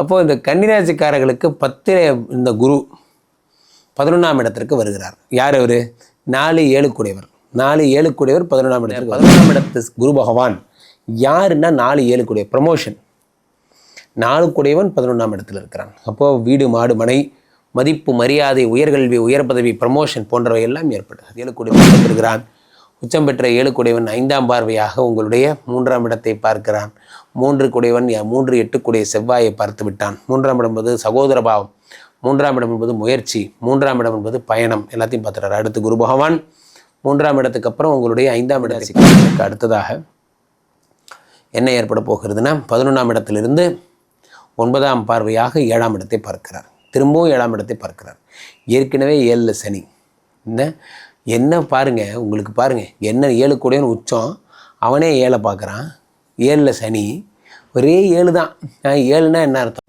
அப்போது இந்த கன்னிராசிக்காரர்களுக்கு பத்து இந்த குரு பதினொன்றாம் இடத்திற்கு வருகிறார். யார் அவர்? நாலு ஏழுக்குடையவர் நாலு ஏழுக்குடையவர் பதினொன்றாம் இடத்திற்கு பதினொன்றாம் இடத்து குரு பகவான். யாருன்னா நாலு ஏழுக்குடைய ப்ரமோஷன் நாலு குடையவன் பதினொன்றாம் இடத்துல இருக்கிறான். அப்போது வீடு மாடு மனை மதிப்பு மரியாதை உயர்கல்வி உயர் பதவி ப்ரமோஷன் போன்றவை எல்லாம் ஏற்படுகிறது. ஏழு குடைவன் பெறுகிறான் உச்சம் பெற்ற ஏழு குடைவன் ஐந்தாம் பார்வையாக உங்களுடைய மூன்றாம் இடத்தை பார்க்கிறான். மூன்று குடைவன் மூன்று எட்டு குடைய செவ்வாயை பார்த்து விட்டான். மூன்றாம் இடம் என்பது சகோதர பாவம். மூன்றாம் இடம் என்பது முயற்சி. மூன்றாம் இடம் என்பது பயணம். எல்லாத்தையும் பார்த்துறாரு அடுத்து குரு பகவான். மூன்றாம் இடத்துக்கு அப்புறம் உங்களுடைய ஐந்தாம் இடத்துக்கு அடுத்ததாக என்ன ஏற்பட போகிறதுனா பதினொன்றாம் இடத்திலிருந்து ஒன்பதாம் பார்வையாக ஏழாம் இடத்தை பார்க்கிறார். திரும்பவும் ஏழாம் இடத்தை பார்க்கிறார். ஏற்கனவே ஏழில் சனி. என்ன என்ன பாருங்க உங்களுக்கு பாருங்க என்ன ஏழு கூடன்னு உச்சம் அவனே ஏழை பார்க்குறான். ஏழில் சனி ஒரே ஏழு தான் ஏழுனா என்ன அர்த்தம்?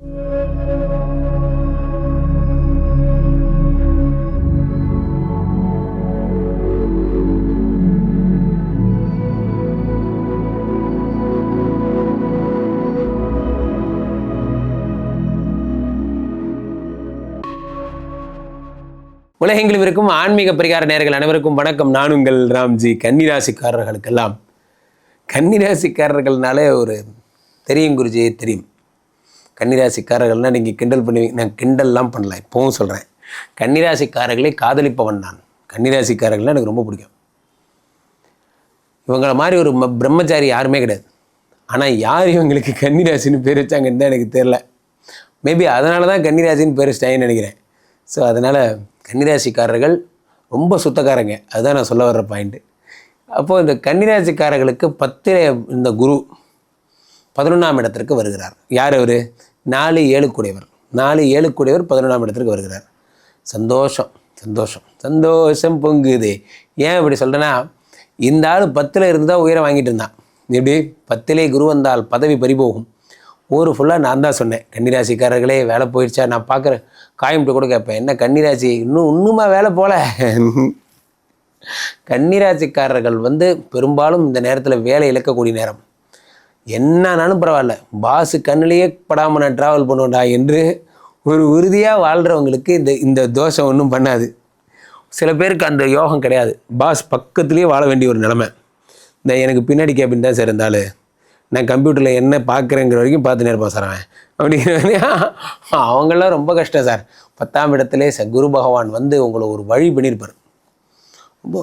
உலகெங்கிலும் இருக்கும் ஆன்மீக பரிகார நேர்கள் அனைவருக்கும் வணக்கம். நான் உங்கள் ராம்ஜி. கன்னிராசிக்காரர்களுக்கெல்லாம். கன்னிராசிக்காரர்கள்னாலே ஒரு தெரியும் குருஜியே தெரியும். கன்னிராசிக்காரர்கள்னால் நீங்கள் கிண்டல் பண்ணுவீங்க நான் கிண்டல்லாம் பண்ணல இப்போவும் சொல்கிறேன் கன்னிராசிக்காரர்களே காதலிப்பவன் நான். கன்னிராசிக்காரர்கள்லாம் எனக்கு ரொம்ப பிடிக்கும். இவங்கள மாதிரி ஒரு பிரம்மச்சாரி யாருமே கிடையாது. ஆனால் யார் இவங்களுக்கு கன்னிராசின்னு பேர் வச்சாங்கன்னு தான் எனக்கு தெரில மேபி அதனால தான் கன்னிராசின்னு பேர் வச்சிட்டாங்கன்னு நினைக்கிறேன். ஸோ அதனால் கன்னிராசிக்காரர்கள் ரொம்ப சுத்தக்காரங்க. அதுதான் நான் சொல்ல வர்ற பாயிண்ட்டு அப்போது இந்த கன்னிராசிக்காரர்களுக்கு பத்து இந்த குரு பதினொன்றாம் இடத்திற்கு வருகிறார். யார் அவர்? நாலு ஏழுக்குடையவர் நாலு ஏழுக்குடையவர் பதினொன்றாம் இடத்திற்கு வருகிறார். சந்தோஷம் சந்தோஷம். சந்தோஷம் பொங்குது. ஏன் இப்படி சொல்கிறேன்னா இந்த ஆள் பத்தில் இருந்து தான் உயரம் வாங்கிட்டு இருந்தான். இப்படி பத்திலே குரு வந்தால் பதவி பறிபோகும். ஊர் ஃபுல்லாக நான் தான் சொன்னேன். கன்னிராசிக்காரர்களே வேலை போயிடுச்சா நான் பார்க்குறேன் காயம்ட்டு கூட கேட்பேன் என்ன கன்னிராசி? இன்னும் இன்னுமா வேலை போகல கன்னிராசிக்காரர்கள் வந்து பெரும்பாலும் இந்த நேரத்தில் வேலை இழக்கக்கூடிய நேரம். என்னன்னாலும் பரவாயில்ல. பாஸு கண்ணிலேயே படாமல் நான் ட்ராவல் பண்ணுவேன்டா என்று ஒரு உறுதியாக வாழ்கிறவங்களுக்கு இந்த இந்த தோஷம் ஒன்றும் பண்ணாது. சில பேருக்கு அந்த யோகம் கிடையாது. பாஸ் பக்கத்துலேயே வாழ வேண்டிய ஒரு நிலமை. இந்த எனக்கு பின்னாடி கேபின் தான் சார் இருந்தாலும் நான் கம்ப்யூட்டரில் என்ன பார்க்குறேங்கிற வரைக்கும் பார்த்துனே இருப்பான் சார் அவன். அப்படிங்கிற அவங்களாம் ரொம்ப கஷ்டம் சார். பத்தாம் இடத்திலே ச குரு பகவான் வந்து உங்களை ஒரு வழி பண்ணியிருப்பார். ரொம்ப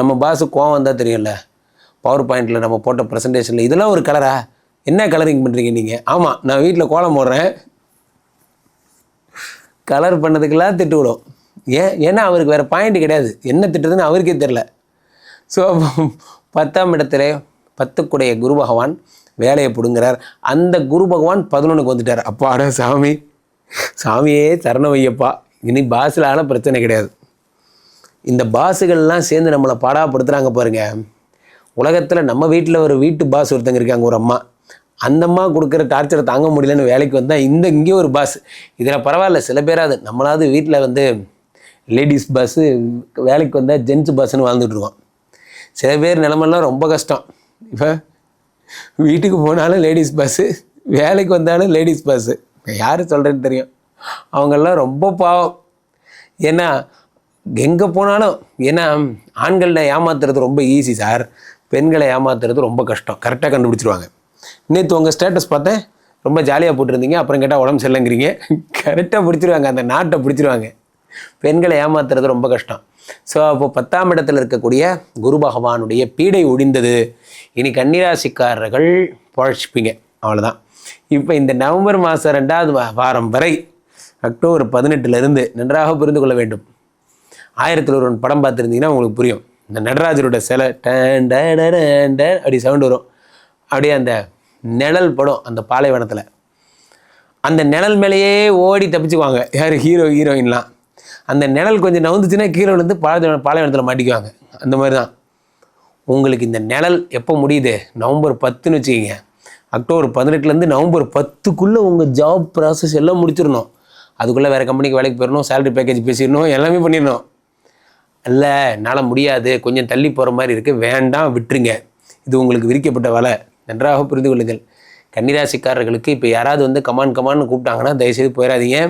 நம்ம பாஸு கோவம் வந்தால் தெரியும்ல. பவர் பாயிண்டில் நம்ம போட்ட ப்ரெசன்டேஷனில் இதெல்லாம் ஒரு கலரா என்ன கலரிங் பண்ணுறீங்க நீங்கள் ஆமாம் நான் வீட்டில் கோலம் போடுறேன். கலர் பண்ணதுக்கெல்லாம் திட்டு விடும். ஏன் ஏன்னா அவருக்கு வேறு பாயிண்ட் கிடையாது. என்ன திட்டுறதுன்னு அவருக்கே தெரில ஸோ பத்தாம் இடத்துல பத்துக்குடைய குரு பகவான் வேலையை பிடுங்குறார். அந்த குரு பகவான் பதினொன்றுக்கு வந்துட்டார். அப்பாடா சாமி. சாமியே சரண வையப்பா. இனி ஆனால் பிரச்சனை கிடையாது. இந்த பாஸுகள்லாம் சேர்ந்து நம்மளை பாடாப்படுத்துகிறாங்க பாருங்கள் உலகத்தில் நம்ம வீட்டில் ஒரு வீட்டு பாஸ் ஒருத்தங்க இருக்காங்க ஒரு அம்மா. அந்த அம்மா கொடுக்குற டார்ச்சரை தாங்க முடியலன்னு வேலைக்கு வந்தால் இந்த இங்கே ஒரு பாஸ். இதில் பரவாயில்ல சில பேராது நம்மளாவது வீட்டில் வந்து லேடிஸ் பஸ்ஸு வேலைக்கு வந்தால் ஜென்ஸ் பஸ்ஸுன்னு வாழ்ந்துட்டு சில பேர் நிலமெல்லாம் ரொம்ப கஷ்டம். இப்போ வீட்டுக்கு போனாலும் லேடிஸ் பஸ்ஸு வேலைக்கு வந்தாலும் லேடிஸ் பஸ்ஸு யார் சொல்கிறேன்னு தெரியும். அவங்கெல்லாம் ரொம்ப பாவம். ஏன்னா எங்கே போனாலும் ஏன்னா ஆண்களை ஏமாத்துறது ரொம்ப ஈஸி சார் பெண்களை ஏமாத்துறது ரொம்ப கஷ்டம். கரெக்டாக கண்டுபிடிச்சிருவாங்க. நேற்று உங்கள் ஸ்டேட்டஸ் பார்த்தேன். ரொம்ப ஜாலியாக போட்டிருந்தீங்க. அப்புறம் கேட்டால் உடம்பு சரியில்லைங்கிறீங்க. கரெக்டாக பிடிச்சிருவாங்க. அந்த நாட்டை பிடிச்சிருவாங்க. பெண்களை ஏமாத்துறது ரொம்ப கஷ்டம். ஸோ அப்போ பத்தாம் இடத்துல இருக்கக்கூடிய குரு பகவானுடைய பீடை ஒடிந்தது. இனி கன்னிராசிக்காரர்கள் பொழைச்சிப்பீங்க. அவ்வளோதான் இப்போ இந்த நவம்பர் மாதம் ரெண்டாவது வாரம் வரை அக்டோபர் பதினெட்டுலேருந்து நன்றாக புரிந்து கொள்ள வேண்டும். ஆயிரத்தில் ஒரு படம் பார்த்துருந்தீங்கன்னா உங்களுக்கு புரியும். இந்த நடராஜரோட சிலை டன் டன் அப்படி சவுண்டு வரும். அப்படியே அந்த நிழல் படம் அந்த பாலைவனத்தில். அந்த நிழல் மேலேயே ஓடி தப்பிச்சுக்குவாங்க. யார்? ஹீரோ ஹீரோயின்லாம். அந்த நிழல் கொஞ்சம் நவுந்துச்சுன்னா கீழே விழுந்து பாலை பாலைவனத்தில் மாட்டிக்குவாங்க. அந்த மாதிரி தான் உங்களுக்கு இந்த நிழல் எப்போ முடியுது? நவம்பர் பத்துன்னு வச்சுக்கிங்க. அக்டோபர் பதினெட்டுலேருந்து நவம்பர் பத்துக்குள்ளே உங்கள் ஜாப் ப்ராசஸ் எல்லாம் முடிச்சிடணும். அதுக்குள்ளே வேறு கம்பெனிக்கு வேலைக்கு போயிடணும் சேலரி பேக்கேஜ் பேசிடணும் எல்லாமே பண்ணிடணும். இல்லை என்னால் முடியாது கொஞ்சம் தள்ளி போகிற மாதிரி இருக்குது வேண்டாம் விட்டுருங்க. இது உங்களுக்கு விரிக்கப்பட்ட வேலை. நன்றாக புரிந்து கொள்ளுங்கள். கன்னிராசிக்காரர்களுக்கு இப்போ யாராவது வந்து கமான் கமான்னு கூப்பிட்டாங்கன்னா தயவுசெய்து போயிடாதீங்க.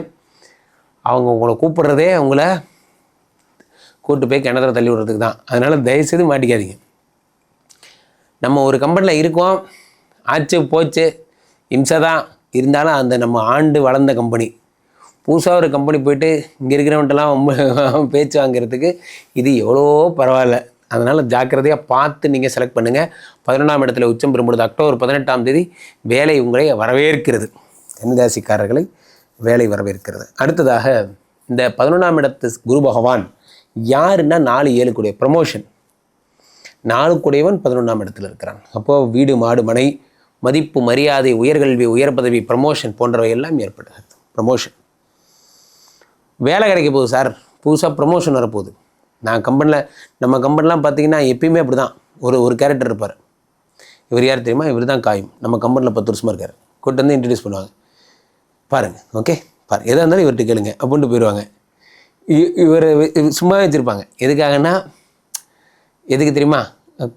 அவங்க உங்களை கூப்பிட்றதே அவங்கள கூப்பிட்டு போய் கிணத்துல தள்ளி விடுறதுக்கு தான். அதனால் தயவுசெய்து மாட்டிக்காதீங்க. நம்ம ஒரு கம்பெனியில் இருக்கோம். ஆச்சு போச்சு. இம்சை தான். இருந்தாலும் அந்த நம்ம ஆண்டு வளர்ந்த கம்பெனி. புதுசாக ஒரு கம்பெனி போயிட்டு இங்கே இருக்கிறவன்ட்டெல்லாம் ரொம்ப பேச்சு வாங்குறதுக்கு இது எவ்வளோ பரவாயில்ல. அதனால் ஜாக்கிரதையாக பார்த்து நீங்கள் செலக்ட் பண்ணுங்கள் பதினொன்றாம் இடத்துல உச்சம் பெறும்பொழுது அக்டோபர் பதினெட்டாம் தேதி வேலை உங்களை வரவேற்கிறது. கன்னிராசிக்காரர்களை வேலை வரவேற்கிறது. அடுத்ததாக இந்த பதினொன்றாம் இடத்து குரு பகவான் யாருன்னா நாலு ஏழு கூடிய ப்ரமோஷன் நாலு கூடியவன் பதினொன்றாம் இடத்துல இருக்கிறான். அப்போது வீடு மாடு மனை மதிப்பு மரியாதை உயர்கல்வி உயர் பதவி ப்ரமோஷன் போன்றவை எல்லாம் ஏற்படுகிறது. ப்ரமோஷன் வேலை கிடைக்க போகுது சார் புதுசாக ப்ரமோஷன் வரப்போகுது. நான் கம்பெனியில் நம்ம கம்பெனிலாம் பார்த்தீங்கன்னா எப்பயுமே அப்படி தான் ஒரு ஒரு கேரக்டர் இருப்பார். இவர் யார் தெரியுமா? இவர் தான் காயும். நம்ம கம்பெனியில் பத்து வருஷமாக இருக்கார். கூட்டு வந்து இன்ட்ரடியூஸ் பண்ணுவாங்க. பாருங்கள் ஓகே பாரு எதாக இருந்தாலும் இவர்கிட்ட கேளுங்க அப்படின்ட்டு போயிடுவாங்க இவர் சும்மாவே வச்சுருப்பாங்க. எதுக்காகன்னா எதுக்கு தெரியுமா?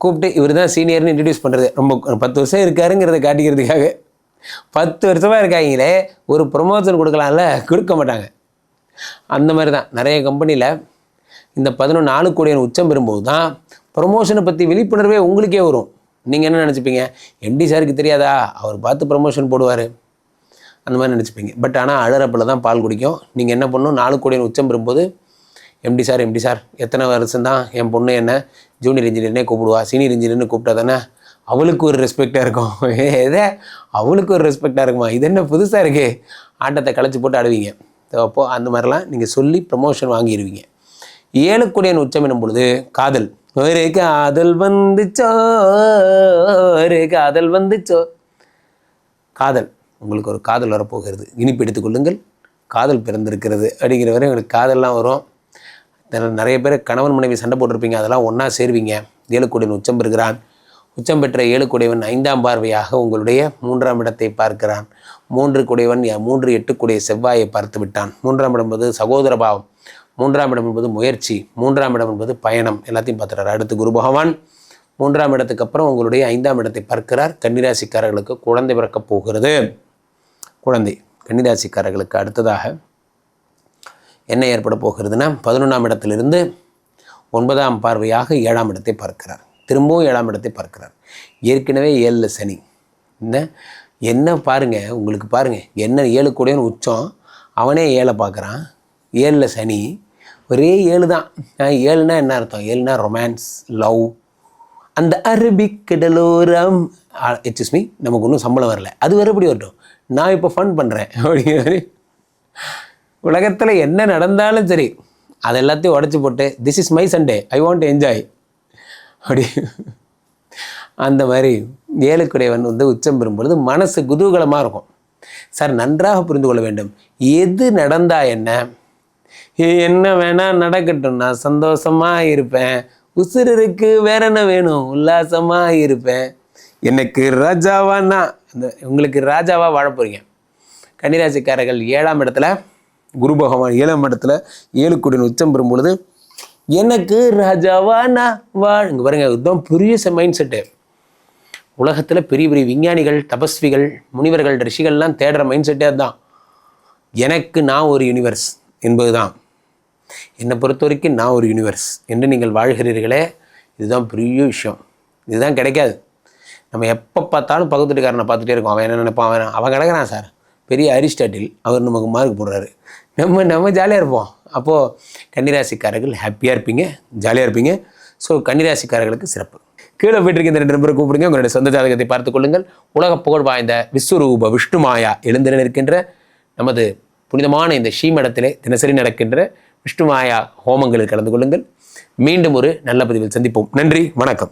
கூப்பிட்டு இவர் தான் சீனியர்னு இன்ட்ரடியூஸ் பண்ணுறது ரொம்ப பத்து வருஷம் இருக்காருங்கிறத காட்டிக்கிறதுக்காக. பத்து வருஷமாக இருக்காங்களே ஒரு ப்ரொமோஷன் கொடுக்கலாம்ல கொடுக்க மாட்டாங்க. அந்த மாதிரி தான் நிறைய கம்பெனியில் இந்த பதினொன்று நாலு கோடியின் உச்சம் பெறும்போது தான் ப்ரொமோஷனை பற்றி விழிப்புணர்வே உங்களுக்கே வரும். நீங்கள் என்ன நினச்சிப்பீங்க? எம்டி சாருக்கு தெரியாதா? அவர் பார்த்து ப்ரொமோஷன் போடுவார். அந்த மாதிரி நினச்சிப்பீங்க. பட் ஆனால் அழறப்பில் தான் பால் குடிக்கும். நீங்கள் என்ன பண்ணணும்? நாலு கோடியின் உச்சம் பெறும்போது எம்டி சார் எம்டி சார் எத்தனை வருஷம் தான் என் பொண்ணு என்ன? ஜூனியர் இன்ஜினியர்னே கூப்பிடுவா. சீனியர் இன்ஜினியர்னு கூப்பிட்டா தானே? அவளுக்கு ஒரு ரெஸ்பெக்டாக இருக்கும். எதே? அவளுக்கு ஒரு ரெஸ்பெக்டாக இருக்குமா? இது என்ன புதுசாக இருக்கே? ஆட்டத்தை களைச்சி போட்டு ஆடுவீங்க. அப்போது அந்த மாதிரிலாம் நீங்கள் சொல்லி ப்ரமோஷன் வாங்கிடுவீங்க ஏழுக்குடியன் உச்சம் என்னும் பொழுது காதல். ஒரு காதல் வந்துச்சோ? ஒரு காதல் வந்துச்சோ? காதல். உங்களுக்கு ஒரு காதல் வரப்போகிறது. இனிப்பு எடுத்துக்கொள்ளுங்கள் காதல் பிறந்திருக்கிறது அப்படிங்கிற வரை உங்களுக்கு காதல்லாம் வரும். நிறைய- பேர் கணவன் மனைவி சண்டை போட்டிருப்பீங்க. அதெல்லாம் ஒன்றா சேருவீங்க. ஏழுக்குடியன் உச்சம் பெறுகிறான். உச்சம் பெற்ற ஏழுக்குடையவன் ஐந்தாம் பார்வையாக உங்களுடைய மூன்றாம் இடத்தை பார்க்கிறான். மூன்று குடையவன் மூன்று எட்டுக்குடைய செவ்வாயை பார்த்து விட்டான். மூன்றாம் இடம் என்பது சகோதர பாவம். மூன்றாம் இடம் என்பது முயற்சி. மூன்றாம் இடம் என்பது பயணம். எல்லாத்தையும் பார்த்துறாரு அடுத்து குரு பகவான். மூன்றாம் இடத்துக்கு அப்புறம் உங்களுடைய ஐந்தாம் இடத்தை பார்க்கிறார். கன்னிராசிக்காரர்களுக்கு குழந்தை பிறக்கப் போகிறது. குழந்தை கன்னிராசிக்காரர்களுக்கு அடுத்ததாக என்ன ஏற்பட போகிறதுனா பதினொன்றாம் இடத்திலிருந்து ஒன்பதாம் பார்வையாக ஏழாம் இடத்தை பார்க்கிறார். திரும்பவும் ஏழாம் இடத்தை பார்க்கிறார். ஏற்கனவே ஏழில் சனி. இந்த என்ன பாருங்க உங்களுக்கு பாருங்கள் என்ன ஏழு கூடன்னு உச்சம் அவனே ஏழை பார்க்குறான். ஏழில் சனி ஒரே ஏழு தான். ஏழுனா என்ன அர்த்தம்? ஏழுனா ரொமான்ஸ் லவ் அந்த அரபிக் கடலோரம் எச்எஸ் மீ நமக்கு ஒன்றும் சம்பளம் வரல. அது வேறு வரட்டும்? நான் இப்போ ஃபன் பண்ணுறேன் அப்படிங்கிற உலகத்தில் என்ன நடந்தாலும் சரி அது எல்லாத்தையும் உடச்சி போட்டு this is my Sunday I want enjoy அப்படி அந்த மாதிரி ஏழுக்குடையவன் வந்து உச்சம் பெறும்பொழுது மனசு குதூகலமாக இருக்கும். சார் நன்றாக புரிந்து கொள்ள வேண்டும். எது நடந்தா என்ன? என்ன வேணால் நடக்கட்டும். நான் சந்தோஷமாக இருப்பேன். உசுருக்கு வேற என்ன வேணும்? உல்லாசமாக இருப்பேன். எனக்கு ராஜாவான்னா இந்த அந்த உங்களுக்கு ராஜாவாக வாழ போகிறீங்க கன்னிராசிக்காரர்கள் ஏழாம் இடத்துல குரு பகவான் ஏழாம் இடத்துல ஏழு கோடியின் உச்சம் பெறும் பொழுது எனக்கு ராஜாவா நான் வாழ் இங்கே பாருங்க இதுதான் பெரிய மைண்ட் செட்டு உலகத்தில் பெரிய பெரிய விஞ்ஞானிகள் தபஸ்விகள் முனிவர்கள் ரிஷிகள்லாம் தேடுற மைண்ட் செட்டே அதுதான். எனக்கு நான் ஒரு யூனிவர்ஸ் என்பதுதான். என்னை பொறுத்த வரைக்கும் நான் ஒரு யூனிவர்ஸ் என்று நீங்கள் வாழ்கிறீர்களே இதுதான் பெரிய விஷயம். இதுதான் கிடைக்காது. நம்ம எப்போ பார்த்தாலும் பக்கத்து வீட்டுக்காரனை பார்த்துட்டே இருக்கோம். அவன் என்ன நினைப்பான்? அவன் அவன் கிடக்கிறான் சார். பெரிய அரிஸ்டாட்டில் அவர் நமக்கு மார்க் போடுறாரு. நம்ம நம்ம ஜாலியாக இருப்போம். அப்போது கன்னிராசிக்காரர்கள் ஹாப்பியாக இருப்பீங்க ஜாலியாக இருப்பீங்க. ஸோ கன்னிராசிக்காரர்களுக்கு சிறப்பு. கீழே போயிட்டுருக்க இந்த ரெண்டு நம்பரை கூப்பிடுங்க. உங்களுடைய சொந்த ஜாதகத்தை பார்த்துக் கொள்ளுங்கள். உலக புகழ் வாய்ந்த விஸ்வரூப விஷ்ணுமாயா எழுந்திரன் இருக்கின்ற நமது புனிதமான இந்த ஸ்ரீமடத்திலே தினசரி நடக்கின்ற விஷ்ணுமாயா ஹோமங்களில் கலந்து கொள்ளுங்கள். மீண்டும் ஒரு நல்ல பதிவில் சந்திப்போம். நன்றி வணக்கம்.